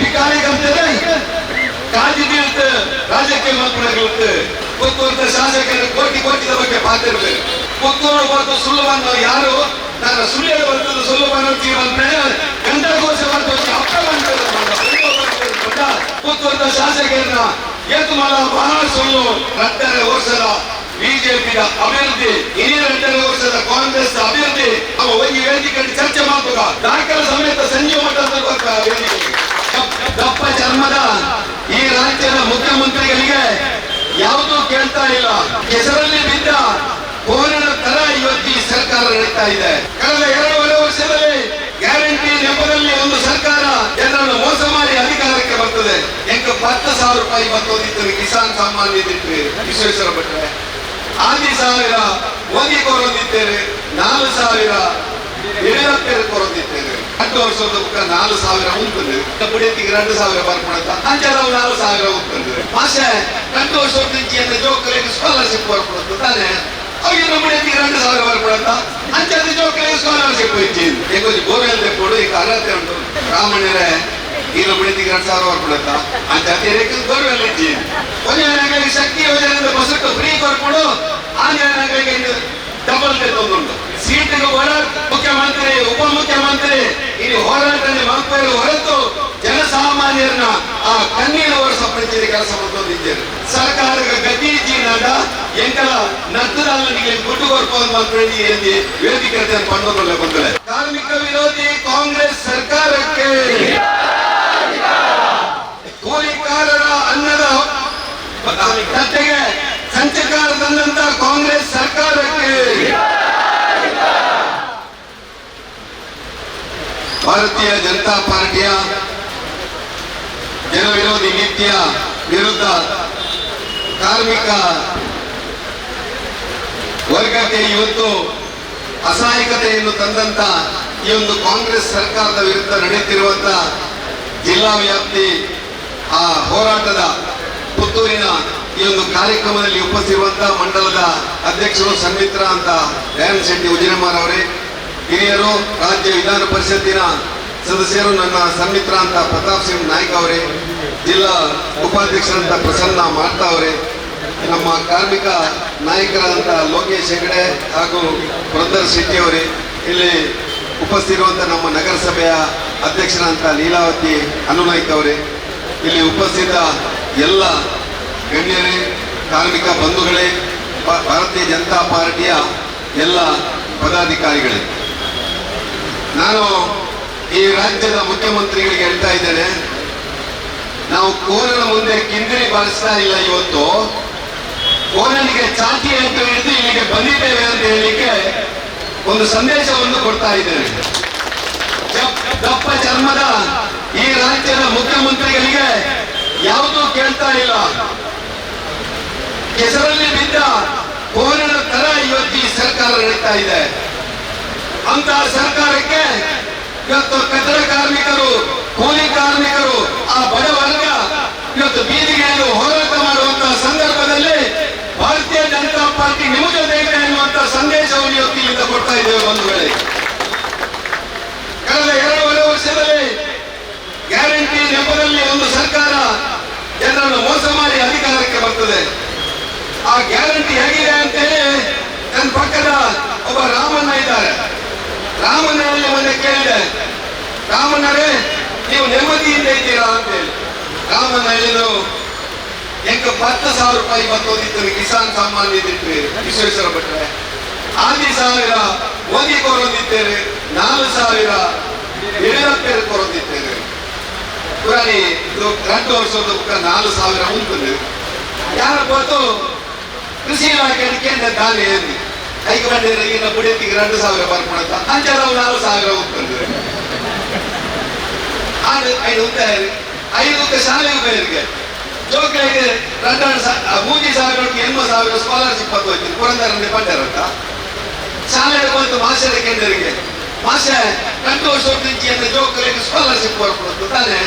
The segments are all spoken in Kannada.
ಭಿಕಾರಿಗಂತಲೇ ಕಾದಿದ್ದು ರಾಜಕೀಯ ಮಂತ್ರಿಗಳಿತ್ತು ಪುತ್ತೂರಿನ ಶಾಸಕರು ಕೋಟಿ ಕೋಟಿದ ಬಗ್ಗೆ ಪಾತಿರ್ಬೇಕು ಪುತ್ತೂರು ಬಂದು ಸುಳ್ಳುವನ್ನು ಯಾರು ನನ್ನ ಸುಳ್ಳು ಬರ್ತದ್ದು ಸುಳ್ಳುವನ್ನು ಜೀವಂತ ಗಂಡಘೋಷ ಬರ್ತದ್ದು ಅಪ್ಪ ಪುತ್ತೂರಿನ ಶಾಸಕರನ್ನ ಏತು ಮಾಡ ಬಹಳ ಸುಳ್ಳು ರಟ್ಟರೆ ವರ್ಷದ ಬಿಜೆಪಿಯ ಅಭಿವೃದ್ಧಿ ಹಿರಿಯ ರಟ್ಟರೆ ವರ್ಷದ ಕಾಂಗ್ರೆಸ್ ಅಭಿವೃದ್ಧಿ ಅವ ಒಂದು ವೇದಿಕೆ ಚರ್ಚೆ ಮಾಡುವ ದಾಖಲೆ ಸಮೇತ ಸಂಜೀವ ಮಠದ ವೇದಿಕೆ ಚರ್ಮದ ಈ ರಾಜ್ಯದ ಮುಖ್ಯಮಂತ್ರಿಗಳಿಗೆ ಯಾವುದೂ ಕೇಳ್ತಾ ಇಲ್ಲ. ಹೆಸರಲ್ಲಿ ಬಿದ್ದ ಕೋರಿನ ತರ ಇವತ್ತು ಈ ಸರ್ಕಾರ ನಡೀತಾ ಇದೆ. ಕಳೆದ ಎರಡೂವರೆ ವರ್ಷದಲ್ಲಿ ಗ್ಯಾರಂಟಿ ನೆಪದಲ್ಲಿ ಒಂದು ಸರ್ಕಾರ ಜನರನ್ನು ಮೋಸ ಮಾಡಿ ಅಧಿಕಾರಕ್ಕೆ ಬರ್ತದೆ. ಎಂಟು ಹತ್ತು ಸಾವಿರ ರೂಪಾಯಿ ಬರ್ತೋದಿತ್ತು ಕಿಸಾನ್ ಸಮ್ಮಾನ್ ನಿಧಿತ್ತು ವಿಶ್ವೇಶ್ವರ ಭಟ್ರೆ. ಆದಿ ಸಾವಿರ ಮೋದಿ ಕೊರೊಂದಿದ್ದೇವೆ. ನಾಲ್ಕು ಸಾವಿರ ಯಡಿಯೂರಪ್ಪರು ಕೊರೊಂದಿದ್ದೇವೆ. ಹತ್ತು ವರ್ಷದ ಬುಕ್ಕ ನಾಲ್ಕು ಸಾವಿರ ಉಂಟು ಬುಡಿಯತ್ತಿಗೆ ಎರಡು ಸಾವಿರ ಬರ್ಕೊಳತ್ತ ಅಂಚೆ ನಾವು ನಾಲ್ಕು ಸಾವಿರ ಉಂಟು ಮಾಸೆ ಹತ್ತು ವರ್ಷದ నుంచి ಜೋಕರಿಗೆ ಸ್ಕಾಲರ್ಶಿಪ್ ಬರ್ಕೊಳತ್ತು ತಾನೆ ಅವಾಗ ನಮ್ಮ ಬುಡಿಯತ್ತಿಗೆ ಎರಡು ಸಾವಿರ ಬರ್ಕೊಳತ್ತ ಅಂಚೆ ಜೋಕರಿಗೆ ಸ್ಕಾಲರ್ಶಿಪ್ ಇಚ್ಚಿ ಹೆಂಗೊಂದು ಬೋರ್ವೆಲ್ ತೆಕ್ಕೊಡು ಈಗ ಅರ್ಹತೆ ಉಂಟು ರಾಮಣ್ಣರೇ ಈಗ ಬುಡಿಯತ್ತಿಗೆ ಎರಡು ಸಾವಿರ ಬರ್ಕೊಳತ್ತ ಅಂಚೆ ಅದೇ ಬೋರ್ವೆಲ್ ಇಚ್ಚಿ ಒಂಜನಗಳಿಗೆ ಶಕ್ತಿ ಯೋಜನೆಯಿಂದ ಬಸಟ್ಟು ಫ್ರೀ ಕೊಡ್ಕೊಂಡು ಆಂಜನಗಳಿಗೆ ಡಬಲ್ ತಗೊಂಡು. ಸೀಟಿಗೆ ಹೊರ ಮುಖ್ಯಮಂತ್ರಿ ಉಪಮುಖ್ಯಮಂತ್ರಿ ಇಲ್ಲಿ ಹೋರಾಟ ಮಕ್ಕಳು ಹೊರತು ಜನಸಾಮಾನ್ಯರನ್ನ ಆ ಕಣ್ಣೀರು ಒರೆಸಪಡಿಸಿದ ಕೆಲಸ ಮಾಡ್ಕೊಂಡಿದ್ದೇನೆ. ಸರ್ಕಾರದ ಗತಿ ಜೀನದ ಎಂಕಲ ನರ್ತದಾಲನಿಗೆ ಗುಟ್ಟು ಕೊಡ್ಕೊಂಡು ಅಂತ ಹೇಳಿ ವೇದಿಕೆ ಪಂಡೋಲ್ಲ ಬಂದರೆ ಕಾರ್ಮಿಕ ವಿರೋಧಿ ಕಾಂಗ್ರೆಸ್ ಸರ್ಕಾರಕ್ಕೆ ಕೂಲಿಕಾರರ ಅನ್ನದ ತಟ್ಟೆಗೆ ಸಂಚಕಾರ ತಂದಂತ ಕಾಂಗ್ರೆಸ್ ಸರ್ಕಾರಕ್ಕೆ ಭಾರತೀಯ ಜನತಾ ಪಾರ್ಟಿಯ ಜನವಿರೋಧಿ ನೀತಿಯ ವಿರುದ್ಧ ಕಾರ್ಮಿಕ ವರ್ಗಕ್ಕೆ ಇವತ್ತು ಅಸಹಾಯಕತೆಯನ್ನು ತಂದಂತ ಈ ಒಂದು ಕಾಂಗ್ರೆಸ್ ಸರ್ಕಾರದ ವಿರುದ್ಧ ನಡೆಯುತ್ತಿರುವಂತ ಜಿಲ್ಲಾ ವ್ಯಾಪ್ತಿ, ಆ, ಹೋರಾಟದ ಪುತ್ತೂರಿನ ಈ ಒಂದು ಕಾರ್ಯಕ್ರಮದಲ್ಲಿ ಉಪಸ್ಥಿರುವಂತಹ ಮಂಡಲದ ಅಧ್ಯಕ್ಷರು ಸಂಮಿತ್ರ ಅಂತ ಡ್ಯಾನ್ ಶೆಟ್ಟಿ ಉಜಿನಮಾರ್ ಅವರೇ ಹಿರಿಯರು, ರಾಜ್ಯ ವಿಧಾನ ಪರಿಷತ್ತಿನ ಸದಸ್ಯರು, ನನ್ನ ಸಮಿತ್ರ ಅಂತ ಪ್ರತಾಪ್ ಸಿಂಗ್ ನಾಯ್ಕ ಅವರೇ, ಜಿಲ್ಲಾ ಉಪಾಧ್ಯಕ್ಷರಂತ ಪ್ರಸನ್ನ ಮಾಡ್ತಾ ಅವರೇ, ನಮ್ಮ ಕಾರ್ಮಿಕ ನಾಯಕರಾದಂಥ ಲೋಕೇಶ್ ಹೆಗಡೆ ಹಾಗೂ ಬ್ರದರ್ ಶೆಟ್ಟಿ ಅವರೇ, ಇಲ್ಲಿ ಉಪಸ್ಥಿತಿರುವಂಥ ನಮ್ಮ ನಗರಸಭೆಯ ಅಧ್ಯಕ್ಷರಂತ ಲೀಲಾವತಿ ಅನುನಾಯ್ಕ ಅವರೇ, ಇಲ್ಲಿ ಉಪಸ್ಥಿತ ಎಲ್ಲ ಗಣ್ಯರೇ, ಕಾರ್ಮಿಕ ಬಂಧುಗಳೇ, ಭಾರತೀಯ ಜನತಾ ಪಾರ್ಟಿಯ ಎಲ್ಲ ಪದಾಧಿಕಾರಿಗಳೇ. ನಾನು ಈ ರಾಜ್ಯದ ಮುಖ್ಯಮಂತ್ರಿಗಳಿಗೆ ಹೇಳ್ತಾ ಇದ್ದೇನೆ, ನಾವು ಕೋರನ ಮುಂದೆ ಕಿಂದಿರಿ ಬಾರಿಸ್ತಾ ಇಲ್ಲ ಇವತ್ತು. ಕೋರನಿಗೆ ಚಾಟಿ ಅಂತ ಹಿಡಿದು ಇಲ್ಲಿಗೆ ಬಂದಿದ್ದೇವೆ ಅಂತ ಹೇಳಲಿಕ್ಕೆ ಒಂದು ಸಂದೇಶವನ್ನು ಕೊಡ್ತಾ ಇದ್ದೇನೆ. ದಪ್- ದಪ್ಪ ಚರ್ಮದ ಈ ರಾಜ್ಯದ ಮುಖ್ಯಮಂತ್ರಿಗಳಿಗೆ ಯಾವುದೂ ಕೇಳ್ತಾ ಇಲ್ಲ. ಹೆಸರಲ್ಲಿ ಬಿದ್ದ ಕೋರನ ತರ ಇವತ್ತು ಈ ಸರ್ಕಾರ ನಡೀತಾ ಇದೆ. ಅಂತಹ ಸರ್ಕಾರಕ್ಕೆ ಇವತ್ತು ಕಟ್ಟಡ ಕಾರ್ಮಿಕರು, ಕೂಲಿ ಕಾರ್ಮಿಕರು, ಆ ಬಡ ವರ್ಗ ಇವತ್ತು ಬೀದಿಗಿಳಿದು ಹೋರಾಟ ಮಾಡುವಂತಹ ಸಂದರ್ಭದಲ್ಲಿ ಭಾರತೀಯ ಜನತಾ ಪಾರ್ಟಿ ಜೊತೆ ಇದೆ ಎನ್ನುವಂತಹ ಸಂದೇಶವನ್ನು ಇವತ್ತು ಇಲ್ಲಿಂದ ಕೊಡ್ತಾ ಇದ್ದೇವೆ ಬಂಧುಗಳೇ ಕಳೆದ ಎರಡೂವರೆ ವರ್ಷದಲ್ಲಿ ಗ್ಯಾರಂಟಿ ನೆಪದಲ್ಲಿ ಒಂದು ಸರ್ಕಾರ ಜನರನ್ನು ಮೋಸ ಮಾಡಿ ಅಧಿಕಾರಕ್ಕೆ ಬರ್ತದೆ. ಆ ಗ್ಯಾರಂಟಿ ಹೇಗಿದೆ ಅಂತೇಳಿ ನನ್ನ ಪಕ್ಕದ ಒಬ್ಬ ರಾಮಣ್ಣ ಇದ್ದಾರೆ. ರಾಮಣ್ಣನಲ್ಲಿ ಮೊನ್ನೆ ಕೇಳಿದೆ. ರಾಮನರೇ ನೀವು ನೆಮ್ಮದಿಯಿಂದ ಇದ್ದೀರಾ ಅಂತೇಳಿ ರಾಮಣ್ಣ ಹೇಳಿದ್ರು ಎಂಕ ಹತ್ತು ಸಾವಿರ ರೂಪಾಯಿ ಬರ್ತೋದಿತ್ತು ಕಿಸಾನ್ ಸಮ್ಮಾನ್ ನಿಧಿತ್ತು ವಿಶ್ವೇಶ್ವರ ಭಟ್ರೆ. ಆದಿ ಸಾವಿರ ಮೋದಿ ಕೊರೊಂದಿದ್ದೇವೆ. ನಾಲ್ಕು ಸಾವಿರ ಯಡಿಯೂರಪ್ಪರು ಕೊರೊಂದಿದ್ದೇವೆ. ಪುರಾಣಿ ಎರಡು ವರ್ಷದ ನಾಲ್ಕು ಸಾವಿರ ಉಂಟು. ಯಾರ ಬಂದು ಕೃಷಿ ಇಲಾಖೆ ಕೇಂದ್ರ ದಾನಿ ಏನು ಐದು ಗಂಟೆಯಲ್ಲಿ ನಮ್ಮ ಬುಡಿಯಕ್ಕೆ ಎರಡು ಸಾವಿರ ಮಾರ್ಕ್ ಮಾಡುತ್ತ ಅಂಚಾರ ನಾಲ್ಕು ಸಾವಿರ ಹೋಗ್ತದೆ ಆದ್ರೆ ಐದು ಉದ್ದ ಐದು ಉದ್ದ ಶಾಲೆ ಬೇರೆ ಜೋಗ ಇದೆ ರಂಡ ಮೂಜಿ ಸಾವಿರಕ್ಕೆ ಎಂಬತ್ತು ಸಾವಿರ ಸ್ಕಾಲರ್ಶಿಪ್ ಬಂದು ಹೋಯ್ತೀನಿ ಪುರಂದರಲ್ಲಿ ಪಡ್ಡರ ಅಂತ ಶಾಲೆ ಬಂತು ಮಾಸ್ಟರ್ ಕೇಂದ್ರಿಗೆ ಮಾಸ್ಟರ್ ಕಂಟು ವರ್ಷ ಹೋಗ್ತೀನಿ ಅಂದ್ರೆ ಜೋಗಗಳಿಗೆ ಸ್ಕಾಲರ್ಶಿಪ್ ಮಾರ್ಕ್ ಕೊಡುತ್ತೆ ತಾನೇ?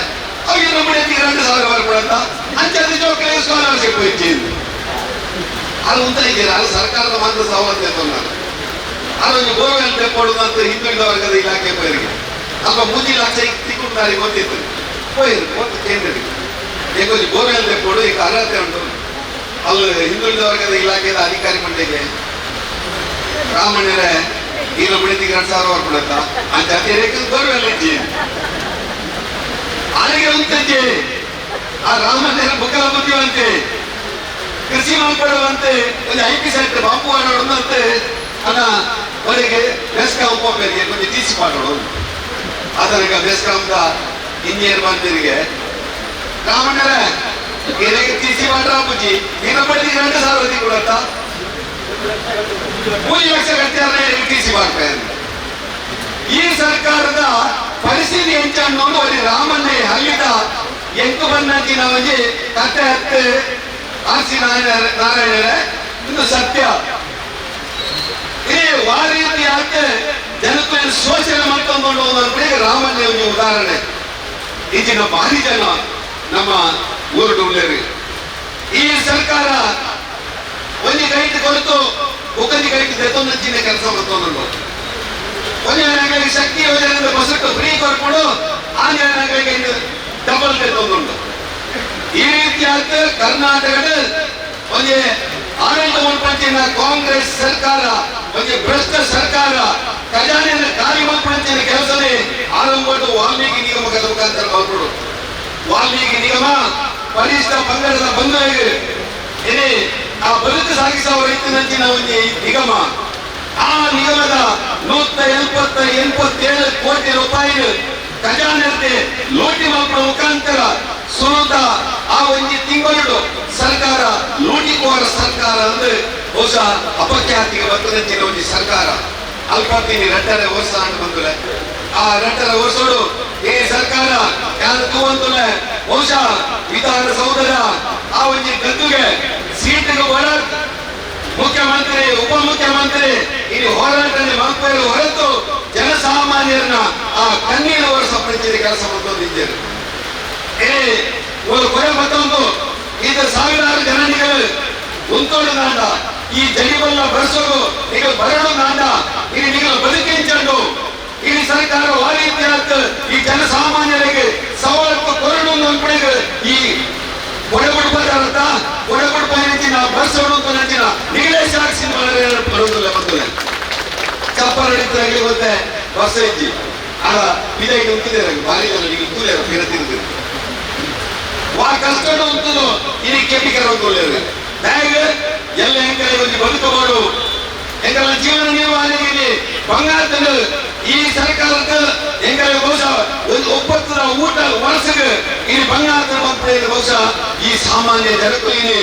ಅವ್ರಿಗೆ ನಮ್ಮ ಬುಡಿಯಕ್ಕೆ ಎರಡು ಸಾವಿರ ಮಾರ್ಕ್ ಅಂಚೆ ಅಂಚಲ್ಲಿ ಜೋಗಗಳಿಗೆ ಸ್ಕಾಲರ್ಶಿಪ್ ಹೋಯ್ತೀನಿ ಅದು ಅಂತ ಇದ್ದೀರಾ ಅಲ್ಲಿ ಸರ್ಕಾರದ ಮಾತ್ರ ಸವಲತ್ತು ಅಂತ ನಾನು. ಅದೊಂದು ಗೋರ್ಮೆಂಟ್ ಕೊಡುವುದು ಅಂತ ಹಿಂದುಳಿದ ವರ್ಗದ ಇಲಾಖೆ ಪೇರಿಗೆ. ಅಲ್ಪ ಮೂಜಿ ಲಕ್ಷ ತಿಕ್ಕೊಂಡು ಗೊತ್ತಿತ್ತು. ಹೋಯ್ತು ಹೋಗ್ತು ಕೇಂದ್ರಕ್ಕೆ. ಹೇಗೋಜಿ ಒಂದು ತೆಕ್ಕೊಳ್ಳು ಈಗ ಅರ್ಹತೆ ಉಂಟು. ಅಲ್ಲಿ ಹಿಂದುಳಿದ ವರ್ಗದ ಇಲಾಖೆಯ ಅಧಿಕಾರಿ ಮಂಡಿಗೆ ರಾಮಣ್ಣರೇ ಈಗ ಬಿಡಿದಿಗೆ ಎರಡು ಸಾವಿರ ಕೊಡುತ್ತಾ? ಅಂತ ರೇಖೆ ಬೋರ್ವೆಲ್ ಇಜ್ಜಿ ಅಲ್ಲಿಗೆ ಉಂಟಂತೆ. ಆ ರಾಮಣ್ಣರ ಬುಕ್ಕಲ ಬುದ್ಧಿವಂತೆ ಕೃಷಿ ಮಾಡ್ಕೊಳ್ಳುವಂತೆ ಒಂದು ಐ ಪಿ ಸೆಂಟರ್ ಬಾಪು ಆಡೋದಂತೆ ಅನ್ನ ಅವರಿಗೆ ಬೆಸ್ಕಾಂ ಹೋಗ್ಬೇಕು ಕೊಂಚ ತೀಸಿ ಮಾಡೋದು ಅದರಿಗೆ ಬೆಸ್ಕಾಂದ ಇಂಜಿನಿಯರ್ ಬಂದಿರಿಗೆ ರಾಮಣ್ಣರ ಗೆರೆಗೆ ತೀಸಿ ಮಾಡ್ರ ಬುಜ್ಜಿ ನಿನ್ನ ಬಡ್ಡಿ ಎರಡು ಸಾವಿರ ಕೊಡತ್ತ ಮೂರು ಲಕ್ಷ ಕಟ್ಟಾರೆ ತೀಸಿ ಮಾಡ್ತಾರೆ ಈ ಸರ್ಕಾರದ ಪರಿಸ್ಥಿತಿ ಎಂಚ ಅನ್ನೋದು ಅವರಿಗೆ ರಾಮನ್ನೇ ಹಲ್ಲಿದ ಎಂಟು ಬನ್ನಂಚಿನ ಒಂಜಿ ಕತ್ತೆ ಹತ್ತೆ ಆರ್ ನಾರಾಯಣ ನಾರಾಯಣರೇ, ಇದು ಸತ್ಯ. ಇದೇ ವಾರೀತಿ ಯಾಕೆ ಜನತೆಯನ್ನು ಶೋಷಣೆ ಮಾಡ್ಕೊಂಡು ಅನ್ನೋದು ರಾಮಣ್ಣ ಒಂದು ಉದಾಹರಣೆ. ಈಚಿನ ಭಾರಿ ಜನ ನಮ್ಮ ಊರು ಉಳ್ಳೇರಿ ಈ ಸರ್ಕಾರ ಒಂದು ಕೈಟ್ ಕೊರತು ಒಕ್ಕಂದಿ ಕೈಟ್ ದೆತ್ತೊಂದಿನ ಕೆಲಸ ಮಾಡ್ಕೊಂಡು ಒಂದು ಶಕ್ತಿ ಯೋಜನೆ ಬಸ್ಸು ಫ್ರೀ ಕೊಡ್ಕೊಂಡು ಆಂಜನಗಳಿಗೆ ಡಬಲ್ ತೆತ್ತೊಂದುಂಟು ಈ ರೀತಿಯಾದ ಕರ್ನಾಟಕದ ಒಂದು ಆಡಳಿತ ಮುನ್ಪಂಚಿನ ಕಾಂಗ್ರೆಸ್ ಸರ್ಕಾರ, ಒಂದು ಭ್ರಷ್ಟ ಸರ್ಕಾರ, ಖಜಾನೆಯನ್ನು ಖಾಲಿ ಮುನ್ಪಂಚಿನ ಕೆಲಸನೇ ಆರಂಭದ ವಾಲ್ಮೀಕಿ ನಿಗಮದ ಮುಖಾಂತರ ಮಾಡ್ಕೊಡು. ವಾಲ್ಮೀಕಿ ನಿಗಮ ಪರಿಷ್ಠ ಪಂಗಡದ ಬಂಧುವಿಗೆ ಏನೇ ಆ ಬದುಕು ಸಾಗಿಸುವ ರೈತನಂಚಿನ ಒಂದು ನಿಗಮ. ಆ ನಿಗಮದ ನೂತ ಎಪ್ಪತ್ತ ಎಂಬತ್ತೇಳು ಕೋಟಿ ರೂಪಾಯಿ ಖಜಾನೆ ಲೋಟಿ ಮಾಡುವ ಮುಖಾಂತರ ಸುನೂತ, ಆ ಒಂದು ತಿಂಗಳು ಸರ್ಕಾರ ಲೂಟಿಕೋರ ಸರ್ಕಾರ ಅಂದ್ರೆ ಬಹುಶಃ ಅಪಖ್ಯಾತಿಗೆ ಬರ್ತದಂಚಿನ ಒಂದು ಸರ್ಕಾರ. ಅಲ್ಪತ್ತಿನಿ ರಟ್ಟರೆ ವರ್ಷ ಅಂತ ಬಂದ್ರೆ ಆ ರಟ್ಟರೆ ವರ್ಷಗಳು ಏ ಸರ್ಕಾರ, ಯಾರು ತೂವಂತಲ್ಲ ಬಹುಶಃ ವಿಧಾನಸೌಧದ ಆ ಒಂದು ಗದ್ದುಗೆ ಸೀಟಿಗೆ ಒಳ ಮುಖ್ಯಮಂತ್ರಿ, ಉಪಮುಖ್ಯಮಂತ್ರಿ ಇಲ್ಲಿ ಹೋರಾಟ ಮಕ್ಕಳು ಹೊರತು ಜನಸಾಮಾನ್ಯರನ್ನ ಆ ಕಣ್ಣೀರು ಒರೆಸಪಡಿಸಿದ ಕೆಲಸ ಬಂದಿದ್ದೇನೆ ಏ ಒಂದು ಕೊನೆ ಮತ್ತೊಂದು ಇದು ಸಾವಿರಾರು ಜನನಿಗಳು ಉಂಟೋಡು ನಾಡ ಈ ಜಡಿಬಲ್ಲ ಬಳಸೋದು ಈಗ ಬರಡು ನಾಂದ ಇಲ್ಲಿ ನೀವು ಬದುಕಿಂಚಂಡು ಇಲ್ಲಿ ಸರ್ಕಾರ ವಾಲಿತ್ಯಾತ್ ಈ ಜನಸಾಮಾನ್ಯರಿಗೆ ಸವಾಲು ಕೊರಡು ಅಂದ್ಕೊಂಡು ಈ ಒಡಗುಡ್ಬಾರ್ದ ಕೊಡಗುಡ್ಬ ನಂಚಿನ ಬಸ್ ಹೊಡುವಂತ ಬರುವುದಿಲ್ಲ ಬಂದಿಲ್ಲ ಚಪ್ಪರ ಹಿಡಿತಾಗಿ ಮತ್ತೆ. ಬಸ್ ಇಜ್ಜಿ ಅಲ್ಲ ಇದಾಗಿ ಜನ ನೀವು ತಿರುಗಿದ್ರು ವಾ ಕಷ್ಟ ಉಂಟು ಇಲ್ಲಿ ಹೇಗೆ ಎಲ್ಲ ಹೆಂಗಲೆ ಒಂದು ಬದುಕಬಹುದು ಎಂಗಳ ಜೀವನ ನಿರ್ವಹಣೆಗೆ ಬಂಗಾರದಲ್ಲಿ ಈ ಸರ್ಕಾರದ ಎಂಗಲೆ ಬಹುಶಃ ಒಂದು ಒಪ್ಪತ್ತದ ಊಟ ವರ್ಷಕ್ಕೆ ಇಲ್ಲಿ ಬಂಗಾರದ ಹೇಳಿ ಬಹುಶಃ ಈ ಸಾಮಾನ್ಯ ಜನಕ್ಕೂ ಇಲ್ಲಿ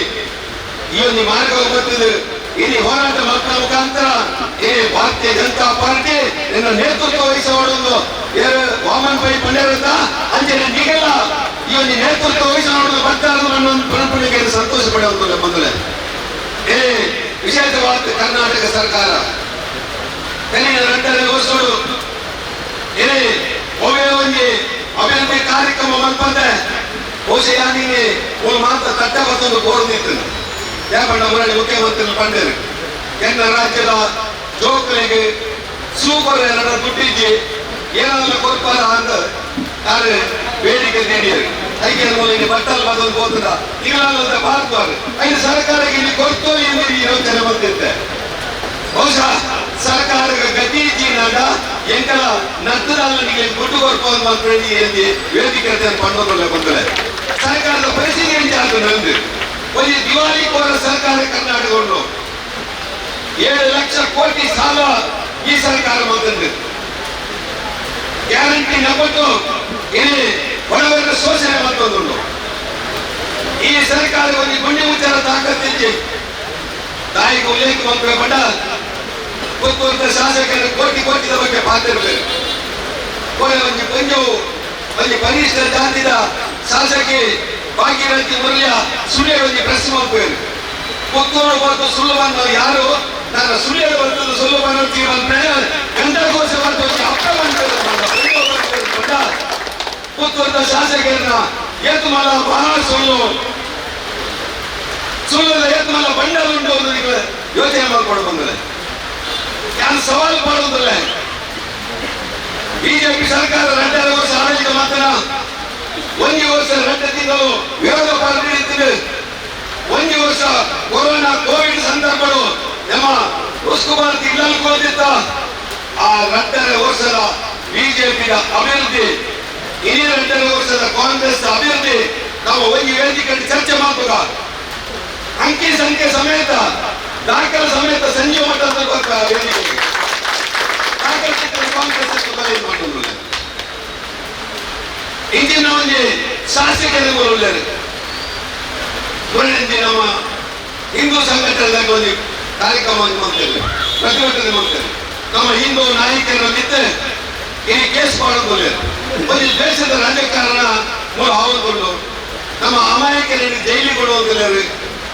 ಈ ಒಂದು ಮಾರ್ಗ ಇಲ್ಲಿ ಹೋರಾಟ ಮಕ್ಕಳ ಮುಖಾಂತರ ಈ ಭಾರತೀಯ ಜನತಾ ಪಾರ್ಟಿ ನಿನ್ನ ನೇತೃತ್ವ ವಹಿಸೋಡು ಯಾರು ವಾಮನ್ ಪೈ ಪಂಡ್ಯರಂತ ಅಂಜನೆ ನೀಗೆಲ್ಲ ಈ ಒಂದು ನೇತೃತ್ವ ವಹಿಸೋಡು ಬರ್ತಾರೆ ಅನ್ನೋ ಪರಂಪರೆಗೆ ಸಂತೋಷ ಪಡೆಯುವಂತ ಮೊದಲೇ ಏ ವಿಶೇಷವಾದ ಕರ್ನಾಟಕ ಸರ್ಕಾರ. ತೆಲಿನ ರಂಟನೆ ವಹಿಸೋಡು ಏ ಒಮ್ಮೆ ಒಂದು ಅಭಿವೃದ್ಧಿ ಕಾರ್ಯಕ್ರಮ ಮಲ್ಪಂದೆ ಬಹುಶಃ ಯಾನಿಗೆ ಒಂದು ಮಾತ್ರ ತಟ್ಟ ಮತ್ತೊಂದು ಕೋರ್ದಿತ್ತು ಯಾಕಂದ್ರೆ ಅವರಲ್ಲಿ ಮುಖ್ಯಮಂತ್ರಿ ಪಂಡರು ಎನ್ನ ರಾಜ್ಯದ ಜೋಕರಿಗೆ ಸೂಪರ್ ಎರಡ ದುಡ್ಡಿಜ್ಜಿ ಏನಾದ್ರು ಕೊಡ್ತಾರ ಅಂತ ಯಾರು ಬೇಡಿಕೆ ನೀಡಿಯರು ಐಕೆ ಮೂಲಕ ಬಟ್ಟಲ್ ಬಂದೊಂದು ಹೋಗ್ತದ ಈಗಲಂತ ಮಾಡ್ತಾರೆ ಐದು ಸರ್ಕಾರಕ್ಕೆ ಇಲ್ಲಿ ಕೊಡ್ತೋ ಎಂದು ಯೋಚನೆ ಬಂದಿತ್ತೆ. ಬಹುಶಃ ಸರ್ಕಾರದ ಗತಿ ಜೀನಾಗ ಎಂಕಲ ನತ್ತದಲ್ಲಿ ಕೊಟ್ಟು ಕೊಡ್ಬೋದು ಮಾಡ್ಕೊಂಡು ಎಂದು ವೇದಿಕೆ ಪಂಡೋಲ್ಲ ಬಂದರೆ ಸರ್ಕಾರದ ಎಂತ ಆಯ್ತು ನಂದು? ಒಂದು ದಿವಾಳಿ ಕೋರ ಸರ್ಕಾರ ಕರ್ನಾಟಕ ಏಳು ಲಕ್ಷ ಕೋಟಿ ಸಾಲ ಈ ಸರ್ಕಾರ ಬಂದದ್ದು ಗ್ಯಾರಂಟಿ ನಮ್ಮಟ್ಟು ಇಲ್ಲಿ ಬಡವರ ಶೋಷಣೆ ಮತ್ತೊಂದುಂಟು ಈ ಸರ್ಕಾರ ಒಂದು ಗುಂಡಿ ಉಚ್ಚಾರ ತಾಕತ್ತಿದ್ದೆ. ತಾಯಿಗೆ ಉಲ್ಲೇಖ ಬಂದ್ರೆ ಬಡ ಗೊತ್ತುವಂತ ಶಾಸಕರು ಕೋಟಿ ಕೋಟಿದ ಬಗ್ಗೆ ಪಾತ್ರ ಒಂದು ಪಂಜವು ಒಂದು ಕನಿಷ್ಠ ಜಾತಿದ ಶಾಸಕಿ ಭಾಗ್ಯರಥಿ ಮೌಲ್ಯ ಸುಳ್ಯ ಒಂದು ಪ್ರಶ್ನೆ ಮಾಡ್ಬೇಕು ಪುತ್ತೂರು ಸುಲಭ ಸುಳ್ಳು ಯಾರು? ನನ್ನ ಸುಳ್ಯ ಬರ್ತದೆ ಸುಳ್ಳು ಬಂದು ಬಂದ್ರೆ ಗಂಡಕೋಶ ಬಂದು ಅಪ್ಪ ಬಂದ ಪುತ್ತೂರದ ಶಾಸಕರನ್ನ ಏತುಮಲ ಬಹಳ ಸುಳ್ಳು ಸುಳ್ಳು ಏತುಮಲ ಬಂಡಲ್ ಉಂಟು ಅಂತ ನೀವು ಯೋಚನೆ ಮಾಡ್ಕೊಂಡು ಬಂದರೆ ನಾನು ಸವಾಲು ಮಾಡುವುದಿಲ್ಲ ಬಿಜೆಪಿ ಸರ್ಕಾರ ಎರಡರ ವರ್ಷ ಆಡಳಿತ ಮಾತ್ರ ಒಂದು ವರ್ಷ ಎರಡು ತಿಂಗಳು ವಿರೋಧ ಪಾರ್ಟಿ ನಿಂತಿದೆ ಒಂದು ವರ್ಷ ಕೊರೋನಾ ಕೋವಿಡ್ ಸಂದರ್ಭಗಳು ನಮ್ಮ ಉಸ್ಕುಮಾರ್ ತಿಂಗಳಲ್ಲಿ ಹೋದಿತ್ತ ಆ ಎರಡನೇ ವರ್ಷದ ಬಿಜೆಪಿಯ ಅಭಿವೃದ್ಧಿ ಎರಡನೇ ವರ್ಷದ ಕಾಂಗ್ರೆಸ್ ಅಭ್ಯರ್ಥಿ, ನಾವು ಹೋಗಿ ವೇದಿಕೆಯಲ್ಲಿ ಚರ್ಚೆ ಮಾಡುವಾಗ ಅಂಕಿ ಸಂಖ್ಯೆ ಸಮೇತ, ದಾಖಲೆ ಸಮೇತ ಸಂಜೆ ದಾಖಲೆ ಸಿಕ್ಕರೆ ಕಾಂಗ್ರೆಸ್ ಮಾಡೋದು ಇಂದಿನ ಒಂದು ಶಾಸಕರಿಗೆ ನಮ್ಮ ಹಿಂದೂ ಸಂಘಟನೆದಾಗ ಒಂದು ಕಾರ್ಯಕ್ರಮವನ್ನು ಮಾಡ್ತೇವೆ ಪ್ರತಿಭಟನೆ ಮಾಡ್ತೇವೆ ನಮ್ಮ ಹಿಂದೂ ನಾಯಕರಲ್ಲಿದ್ದ ಈ ಕೇಸ್ ಮಾಡೋದು ಒಳ್ಳೆಯದು ಒಂದು ದೇಶದ ರಾಜಕಾರಣ ಮೂರು ಹಾವುಗಳು ನಮ್ಮ ಅಮಾಯಕರಿಗೆ ಜೈಲಿಗೆ ಕೊಡುವುದಿಲ್ಲ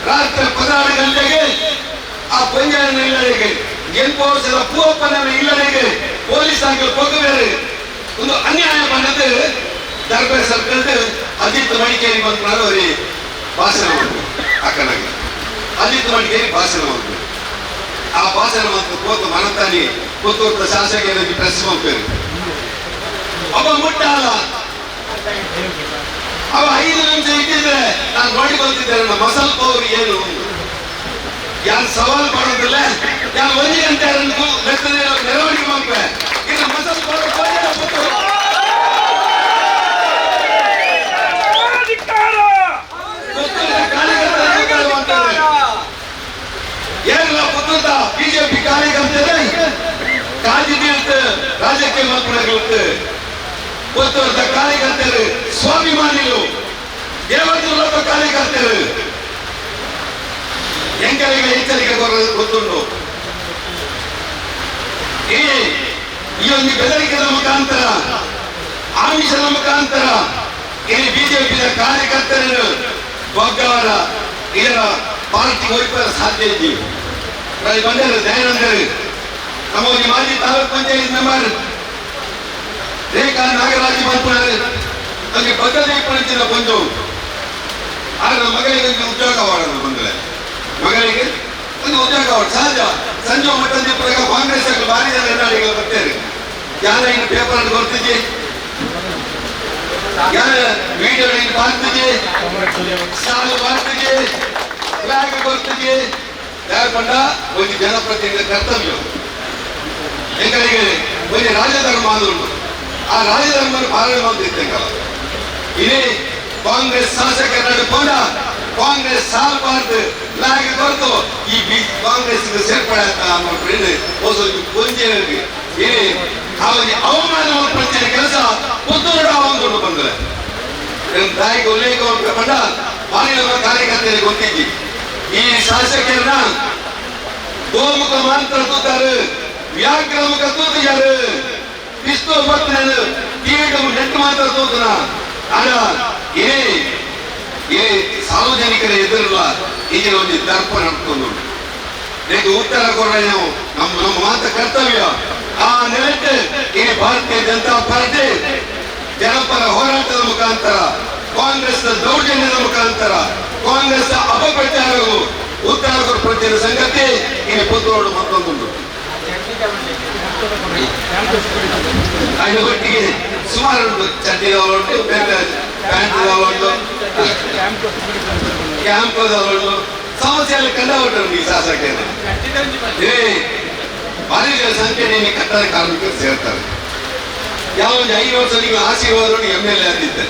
ರಾತ್ರಿ ಪದಹಾರು ಗಂಟೆಗೆ ಆ ಪಂಜಾಯನ ಇಲ್ಲಡೆಗೆ ಗೆಲ್ಪೋಸದ ಪೂವಪ್ಪನ ಇಲ್ಲಡೆಗೆ ಪೊಲೀಸ್ ಆಗಿ ಹೋಗಬೇರೆ ಒಂದು ಅನ್ಯಾಯ பண்ணது ದರ್ಬಾರ್ ಸರ್ಕಲ್ದು ಅಜಿತ್ ಮಡಿಕೇರಿ ಬಂದು ಅವರಿಗೆ ಭಾಷಣ ಮಾಡಿದ್ರು ಅಕ್ಕನಾಗ ಅಜಿತ್ ಮಡಿಕೇರಿ ಭಾಷಣ ಮಾಡಿದ್ರು ಆ ಭಾಷಣ ಮತ್ತು ಕೋತ ಮನತಾನಿ ಪುತ್ತೂರ್ದ ಶಾಸಕರಿಗೆ ಪ್ರೆಸ್ ಮಾಡ್ತಾರೆ ಅವ ಮುಟ್ಟಾಲ ಅವ ಐದು ನಿಮಿಷ ಇಟ್ಟಿದ್ರೆ ನಾನು ನೋಡಿ ಬಂದಿದ್ದೇನೆ ನಮ್ಮ ಮಸಾಲ ಪೌರ್ ಏನು ಯಾರು ಸವಾಲು ಮಾಡೋದಿಲ್ಲ ಯಾರು ಒಂದು ಗಂಟೆ ಲೆಕ್ಕದ ಮೆರವಣಿಗೆ ಮಾಡ್ಬೇ ಇಲ್ಲ ಮಸಾಲ ಪೌರ್ ಪುತ್ತೂರು ಪುತ್ತೂರಿನ ಕಾರ್ಯಕರ್ತರು ಮಾಡ್ತಾರೆ ಏನಿಲ್ಲ ಪುತ್ತೂರ್ದ ಬಿಜೆಪಿ ಕಾರ್ಯಕರ್ತರು ಕಾಜಿದಿರ್ತ ರಾಜಕೀಯ ಮಂತ್ರಿಗಳಿರ್ತ ಪುತ್ತೂರ್ದ ಕಾರ್ಯಕರ್ತರು ಸ್ವಾಭಿಮಾನಿಗಳು ದೇವದುರ್ಗದ ಕಾರ್ಯಕರ್ತರು. ಎಂಕರಿಗೆ ಎಚ್ಚರಿಕೆ ಗೊತ್ತುಂಟು. ಈ ಈ ಒಂದು ಬೆದರಿಕೆದ ಮುಖಾಂತರ, ಆಮಿಷದ ಮುಖಾಂತರ ಇಲ್ಲಿ ಬಿಜೆಪಿಯ ಕಾರ್ಯಕರ್ತರನ್ನು ಒಗ್ಗವರ ಇದರ ಪಾರ್ಟಿ ಹೋಗ್ಬರ ಸಾಧ್ಯ ಇದ್ದೀವಿ ಬಂದರು ದಯಾನಂದರು ನಮ್ಮ ಮಾಜಿ ತಾಲೂಕ್ ಪಂಚಾಯತ್ ಮೆಂಬರ್ ರೇಖಾ ನಾಗರಾಜ್ ಮಾಡ್ತಾರೆ ನನಗೆ ಬದ್ಧತೆ ಪಡಿಸಿದ ಬಂದು ಆದ್ರೆ ನಮ್ಮ ಮಗಳಿಗೆ ಒಂದು ಉದ್ಯೋಗ ಮಾಡೋದು ಬಂದ್ರೆ ಮಗಳಿಗೆ ಒಂದು ಉದ್ಯೋಗ ಅವಳು ಸಹಜ ಸಂಜೆ ಮಟ್ಟದ ಪ್ರಕಾರ ಕಾಂಗ್ರೆಸ್ ಆಗಲಿ ಭಾರಿ ಜನ ಎಲ್ಲರಿಗೂ ಬರ್ತಾರೆ ಯಾರ ಇನ್ನು ಪೇಪರ್ ಅಂತ ಬರ್ತಿದ್ದೆ ಯಾರ ವಿಡಿಯೋ ಇನ್ನು பார்த்துச்சு ಸಾಲು ಮಾಡ್ತಿದ್ದೆ ಫ್ಲಾಗ್ ಬರ್ತಿದ್ದೆ ಯಾರು ಬಂದ ಒಂದು ಜನಪ್ರತಿನಿಧಿ ಕರ್ತವ್ಯ ಎಂಗಳಿಗೆ ಒಂದು ರಾಜಧರ್ಮ ಅನ್ನುಂಟು ಆ ರಾಜಧರ್ಮ ಪಾಲನೆ ಮಾಡ್ತಿದ್ದೆಂಗಲ್ಲ ಇಡೀ ಕಾಂಗ್ರೆಸ್ ಶಾಸಕರ ಕೂಡ ಕಾಂಗ್ರೆಸ್ ಸಾಲ್ಬಾರ್ದು ಫ್ಲಾಗ್ ಬರ್ತು ಈ ಬಿ ಕಾಂಗ್ರೆಸ್ ಸೇರ್ಪಡೆ ಅಂತ ಅನ್ನೋದ್ರಿಂದ ಒಂದು ಗೊಂಜೇನರಿಗೆ ಇಡೀ ಅವನಿಗೆ ಅವಮಾನ ಪಡಿಸಿದ ಕೆಲಸ ಪುತ್ತೂರು ಅವನು ಬಂದ್ರೆ ನನ್ನ ತಾಯಿಗೆ ಉಲ್ಲೇಖವನ್ನು ಕಂಡ ಮಾನವ ಕಾರ್ಯಕರ್ತರಿಗೆ ಗೊತ್ತಿದ್ದಿ ಈ ಶಾಸಕರನ್ನ ಗೋಮುಖ ಮಾತ್ರ ತೂತಾರೆ ವ್ಯಾಕ್ರಮುಖ ತೂತಿದ್ದಾರೆ. ಇಷ್ಟು ಬರ್ತಾನೆ ಟಿವಿಗೆ ನೆಟ್ಟು ಮಾತ್ರ ತೂತನ ಆಗ ಏ ಏ ಸಾರ್ವಜನಿಕರ ಎದುರಲ್ಲ ಈಗ ಒಂದು ದರ್ಪ ನಡ್ಕೊಂಡು ಇದಕ್ಕೆ ಉತ್ತರ ಕೊಡೋಣ ನಾವು. ನಮ್ಮ ನಮ್ಮ ಮಾತ ಕರ್ತವ್ಯ. ಆ ನೆಲೆಟ್ಟು ಈ ಭಾರತೀಯ ಜನತಾ ಪಾರ್ಟಿ, ಜನಪರ ಹೋರಾಟದ ಮುಖಾಂತರ ಕಾಂಗ್ರೆಸ್ ದೌರ್ಜನ್ಯದ ಮುಖಾಂತರ ಕಾಂಗ್ರೆಸ್ ಅಪಪ್ರಚಾರವು ಉತ್ತರ ಕೊಡ್ತಿರೋ ಸಂಗತಿ ಈ ಪುತ್ತೂರು ಅದರ ಒಟ್ಟಿಗೆ ಸುಮಾರು ಉಂಟು ಚಡ್ಡಿದವರುಂಟು ಬೇರೆ ಪ್ಯಾಂಟ್ದವರುಂಟು ಕ್ಯಾಂಪದವರುಂಟು ಸಮಸ್ಯೆಯಲ್ಲಿ ಕಂಡವಟ್ಟು ಈ ಶಾಸಕರು ಏ ಭಾರಿ ಸಂಖ್ಯೆ ನೀನು ಕಟ್ಟಡ ಕಾರ್ಮಿಕರು ಸೇರ್ತಾರೆ ಯಾವ ಐದು ವರ್ಷ ನೀವು ಆಶೀರ್ವಾದ ಎಂ ಎಲ್ ಎ ಆಗಿದ್ದೆ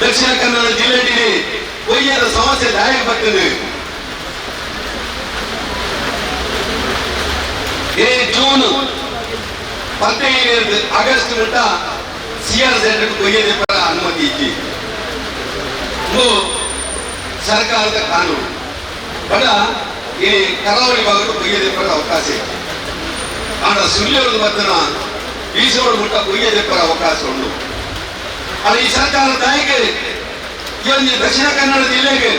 ದಕ್ಷಿಣ ಕನ್ನಡ ಜಿಲ್ಲೆಯಲ್ಲಿ ಒಯ್ಯದ ಸಮಸ್ಯೆ ದಾಯ ಬರ್ತದೆ ಏ June August August CR centre ಕೊಯ್ಯದೆ ಪರ ಅನುಮತಿ ಇತ್ತು ಇದು ಸರ್ಕಾರದ ಕಾನೂನು. ಬಡ ಈ ಕರಾವಳಿ ಭಾಗಕ್ಕೆ ಕೊಯ್ಯದೆ ಪರ ಅವಕಾಶ ಇದೆ ಆಡ ಸುಳ್ಳಿಯವ್ರದ್ದು ಬರ್ತನ ಬೀಸೋಡು ಮುಟ್ಟ ಕೊಯ್ಯದೆ ಪರ ಅವಕಾಶ ಉಂಟು. ಅದು ಈ ಸರ್ಕಾರ ತಾಯಿಗೆ ಒಂದು ದಕ್ಷಿಣ ಕನ್ನಡ ಜಿಲ್ಲೆಗೆ,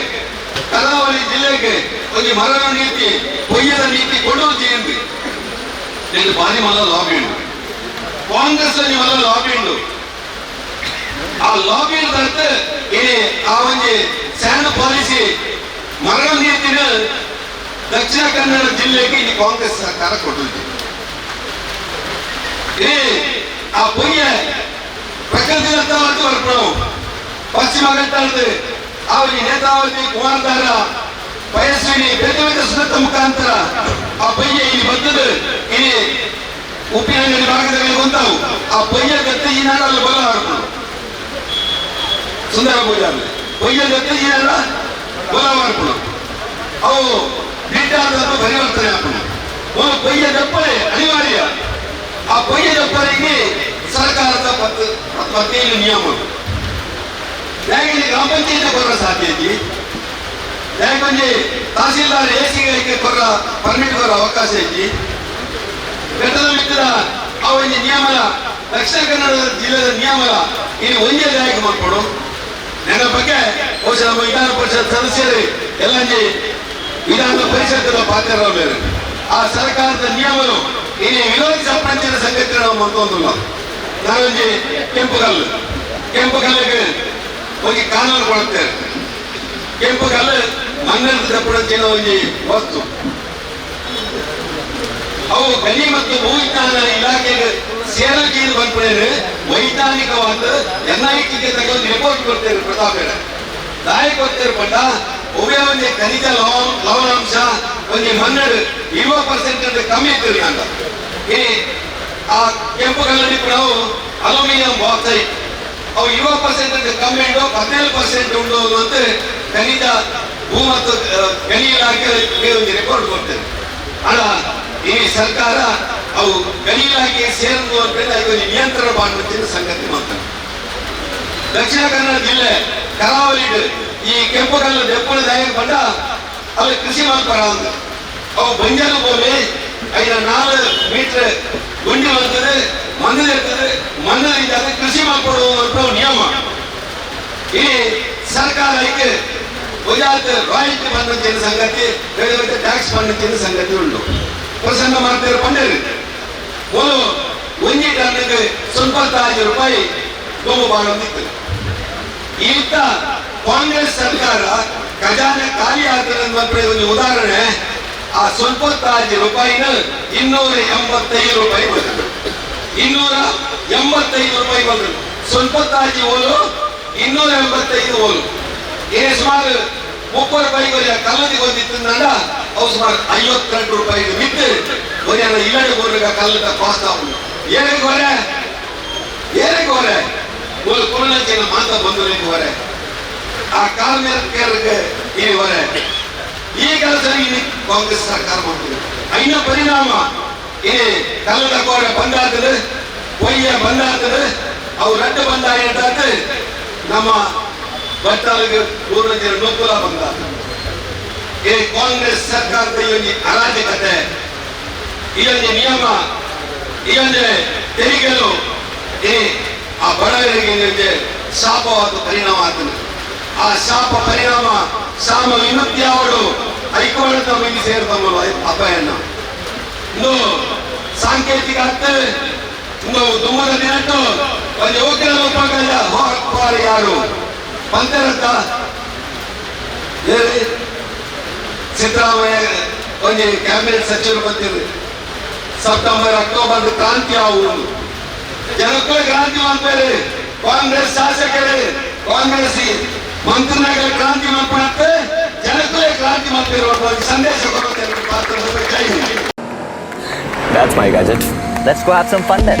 ಕರಾವಳಿ ಜಿಲ್ಲೆಗೆ, ಒಂದು ಮರಣ ನೀತಿ, ಕೊಯ್ಯದ ನೀತಿ ಕೊಡುವುದು ಎಂದು నేను భారీ మళ్ళా లాబీ ఉండు కాంగ్రెస్ అని మళ్ళా లాబీ ఉండు ఆ లాబీ ತರ್ತೆ ಏನೇ ಆ ಒಂದು ಸಣ್ಣ ಪಾಲಿಸಿ ಮರಣ ನೀತಿನ ದಕ್ಷಿಣ ಕನ್ನಡ ಜಿಲ್ಲೆಗೆ ಇಲ್ಲಿ ಕಾಂಗ್ರೆಸ್ ಸರ್ಕಾರ ಕೊಟ್ಟಿದೆ ಏ ಆ ಪೊಯ್ಯ ಪ್ರಕೃತಿ ಅಂತ ಹೊರಟು ಪಶ್ಚಿಮ ಘಟ್ಟದ ಅವರಿಗೆ ನೇತಾವತಿ ಕುಮಾರಧಾರ ವಯಸ್ವಿನಿ ಬೇರೆ ಬೇರೆ ಸುನತ ಮುಖಾಂತರ ಆ ಪಯ್ಯ ಇಲ್ಲಿ ಬಂದದ್ದು. ಇಲ್ಲಿ ಉಪ್ಪಿನಂಗಡಿ ಭಾಗದಲ್ಲಿ ಬಂದವು. ಆ ಪಯ್ಯ ಗತ್ತೆ ಈ ನಾಡಲ್ಲಿ ಬಲ ಆಡ್ಕೊಂಡು ಸುಂದರ ಪೂಜಾರಿ ಪಯ್ಯ ಗತ್ತೆ ಈ ನಾಡ ಬಲ ಮಾಡ್ಕೊಂಡು ಅವು ಬಿಟ್ಟಾದ ಪರಿವರ್ತನೆ ಹಾಕೊಂಡು ಒಂದು ಪಯ್ಯ ದಪ್ಪಳೆ ಅನಿವಾರ್ಯ. ಆ ಪಯ್ಯ ದಪ್ಪಳಿಗೆ ಸರ್ಕಾರದ ಪತ್ತು ಪತ್ತೇಳು ನಿಯಮ. ಹೇಗೆ ಗ್ರಾಮ ಪಂಚಾಯತ್ ಬರೋ ಸಾಧ್ಯತೆ ಯಾಕಂದ್ರೆ ತಹಸೀಲ್ದಾರ್ ಎಸಿಗಳಿಗೆ ಕೊರ ಪರ್ಮಿಟ್ ಬರೋ ಅವಕಾಶ ಐತಿ. ಘಟದ ಮಿತ್ರ ಆ ಒಂದು ದಕ್ಷಿಣ ಕನ್ನಡ ಜಿಲ್ಲೆಯ ನಿಯಮ ಇಲ್ಲಿ ಒಂದೇ ಜಾಗ ಮಾಡ್ಕೊಡು. ನನ್ನ ಬಗ್ಗೆ ಬಹುಶಃ ನಮ್ಮ ವಿಧಾನ ಪರಿಷತ್ ಸದಸ್ಯರು ಎಲ್ಲಂಜಿ ವಿಧಾನ ಪರಿಷತ್ತಿನ ಪಾತ್ರ ಬೇರೆ ಆ ಸರ್ಕಾರದ ನಿಯಮನು ಇಲ್ಲಿ ವಿರೋಧಿ ಸಂಪಂಚನ ಸಂಗತಿ ನಾವು ಮಂತೊಂದಿಲ್ಲ ನಾವೊಂಜಿ ಕೆಂಪು ಕೆಂಪುಗಲ್ಲಿಗೆ ಹೋಗಿ ಕಾನೂನು ಕೊಡುತ್ತೇನೆ. ಕೆಂಪು ತಪ್ಪುವಂತಿನ ಒಂದು ವಸ್ತು ಅವು ಗಣಿ ಮತ್ತು ಭೂವಿಜ್ಞಾನ ಇಲಾಖೆಗೆ ಸೇರಕ್ಕೆ ಬಂದ್ಬಿಡೇನೆ. ವೈಜ್ಞಾನಿಕವಾದ ಎನ್ ಐ ಟಿಗೆ ತಗೊಂಡು ರಿಪೋರ್ಟ್ ಕೊಡ್ತೇವೆ ಪ್ರತಾಪೇಣ ದಾಯ ಕೊಡ್ತೇವೆ ಪಟ್ಟ ಒಬ್ಬೇ ಒಂದು ಖನಿಜ ಲವ ಲವಣಾಂಶ ಒಂದು ಹನ್ನೆರಡು, ಇರುವ ಪರ್ಸೆಂಟ್ ಕಮ್ಮಿ ಇರ್ತೀರಿ ಅಂತ. ಏ, ಆ ಕೆಂಪು ಕಲ್ಲಲ್ಲಿ ನಾವು ಅಲ್ಯೂಮಿನಿಯಂ ಬಾಕ್ಸೈಟ್. ಅವು ಇರುವ ಪರ್ಸೆಂಟ್ ಕಮ್ಮಿ ಉಂಟು, ಹದಿನೇಳು ಪರ್ಸೆಂಟ್ ಉಂಟು ಅಂತ ಖನಿಜ ಭೂ ಮತ್ತು ಆ, ಗಣಿ ಇಲಾಖೆ ಒಂದು ರಿಪೋರ್ಟ್ ಕೊಡ್ತೇವೆ ಹಣ ಈ ಸರ್ಕಾರ ಅವು ಗಣಿ ಇಲಾಖೆಗೆ ಸೇರಿದು ಅಂತ ಇದೊಂದು ನಿಯಂತ್ರಣ ಮಾಡುವಂತ ಸಂಗತಿ ಮಾತಾಡ ದಕ್ಷಿಣ ಕನ್ನಡ ಜಿಲ್ಲೆ ಕರಾವಳಿ ಈ ಕೆಂಪು ಕಲ್ಲು ದೆಪ್ಪಳ ದಾಯ ಬಂಡ ಅಲ್ಲಿ ಕೃಷಿ ಮಾಡ್ತಾರ ಅಂತ ಅವು ಬಂಜಾರ ಭೂಮಿ ಐದ ನಾಲ್ಕು ಮೀಟರ್ ಗುಂಡಿ ಬರ್ತದೆ ಮಣ್ಣು ಇರ್ತದೆ ಮಣ್ಣಿನಿಂದ ಕೃಷಿ ಮಾಡ್ಕೊಡುವಂತ ನಿಯಮ ಈ ಸರ್ಕಾರ ಐಕೆ ಗುಜರಾತ್ ರಾಯಲ್ಟಿ ಬಂದಂತ ಸಂಗತಿ ಬೇರೆ ಟ್ಯಾಕ್ಸ್ ಬಂದಂತ ಸಂಗತಿ ಉಂಟು. ಪ್ರಸನ್ನ ಮಾಡ್ತಾರೆ ಪಂಡರಿ ಒಂದು ಒಂಜಿ ಟನ್ನಿಗೆ ಸುಲ್ಪತ್ತಾರು ರೂಪಾಯಿ ಗೋಮು ಬಾಳೊಂದಿತ್ತು ಈತ ಕಾಂಗ್ರೆಸ್ ಸರ್ಕಾರ ಖಜಾನೆ ಖಾಲಿ ಆಗ್ತದೆ ಒಂದು ಉದಾಹರಣೆ. ಆ ಸ್ವಲ್ಪತ್ತಾರು ರೂಪಾಯಿನ ಇನ್ನೂರ ಎಂಬತ್ತೈದು ರೂಪಾಯಿ ಬಂದರು ಇನ್ನೂರ ಎಂಬತ್ತೈದು ರೂಪಾಯಿ ಬಂದ್ ಸ್ವಲ್ಪ ತಾಜಿ ಓಲು, ಇನ್ನೂರ ಎಂಬತ್ತೈದು ಓಲು. ಏ ಸುಮಾರು ಮುಪ್ಪತ್ತು ರೂಪಾಯಿಗೆ ಕಲ್ಲದಿ ಬಂದಿತ್ತು ನಂಡ ಅವು ಸುಮಾರು ಐವತ್ತೆರಡು ರೂಪಾಯಿ ಬಿತ್ತು ಒಂದೇನ ಇಲ್ಲಡೆ ಗೋರ್ಗ ಕಲ್ಲದ ಕಾಸ್ಟ್ ಆಗುದು ಏನಕ್ಕೆ ಹೊರೆ ಏನಕ್ಕೆ ಹೊರೆ ಒಂದು ಕೊರೋನಾಚಿನ ಮಾತ ಬಂದು ಹೊರೆ ಆ ಕಾರ್ಮಿಕರಿಗೆ ಈ ಹೊರೆ ಈ ಕೆಲಸ ಇಲ್ಲಿ ಕಾಂಗ್ರೆಸ್ ಸರ್ಕಾರ ಮಾಡ್ತದೆ ಐನ ಪರಿಣಾಮ ಇಲ್ಲಿ ಕಲ್ಲದ ಕೋರೆ ಬಂದಾಗ್ತದೆ ಕೊಯ್ಯ ಬಂದಾಗ್ತದೆ ಅವು ರದ್ದು ಬಂದಾಗ ನಮ್ಮ ನೂಕುಲ ಬಂದ. ಈ ಕಾಂಗ್ರೆಸ್ ಸರ್ಕಾರದ ಈ ಒಂದು ಅರಾಜಕತೆ, ಈ ಒಂದು ನಿಯಮ ಒಂದು ತೆರಿಗೆಗಳು ಈ ಆ ಬಡವರಿಗೆ ನಿಮಗೆ ಶಾಪವಾದ ಪರಿಣಾಮ ಆಗ್ತದೆ. ಆ ಶಾಪ ಪರಿಣಾಮ ಸಾಮ ವಿಮುಕ್ತಿ ಅವಳು ಹೈಕೋರ್ಟ್ ಮೈಲಿ ಸೇರ್ತಾವಲ್ಲ ಅಪಾಯನ ಇನ್ನು ಸಾಂಕೇತಿಕ ಅರ್ಥ ಇನ್ನು ದುಮ್ಮದ ದಿನಟ್ಟು ಒಂದು ಉಪಕರಣ ಹೋರಾಟ ಯಾರು? ಬಂತಾರಂತ ಹೇಳಿ ಸಿದ್ದರಾಮಯ್ಯ ಒಂದು ಕ್ಯಾಬಿನೆಟ್ ಸಚಿವರು ಬಂದಿರು ಸೆಪ್ಟೆಂಬರ್ ಅಕ್ಟೋಬರ್ ಕ್ರಾಂತಿ ಆಗುವುದು ಜನಕ್ಕೂ ಕ್ರಾಂತಿ ಮಾಡ್ತಾರೆ ಕಾಂಗ್ರೆಸ್ ಶಾಸಕರೇ ಕಾಂಗ್ರೆಸ್ ಮಂತ್ರಿನಾಗ ಕ್ರಾಂತಿ ಮಾಡ್ಕೊಳತ್ತೆ ಜನಕ್ಕೂ ಕ್ರಾಂತಿ ಮಾಡ್ತಿರುವ ಸಂದೇಶ ಕೊಡುತ್ತೆ ಪಾತ್ರ Jai Hind. That's my gadget. Let's go have some fun then.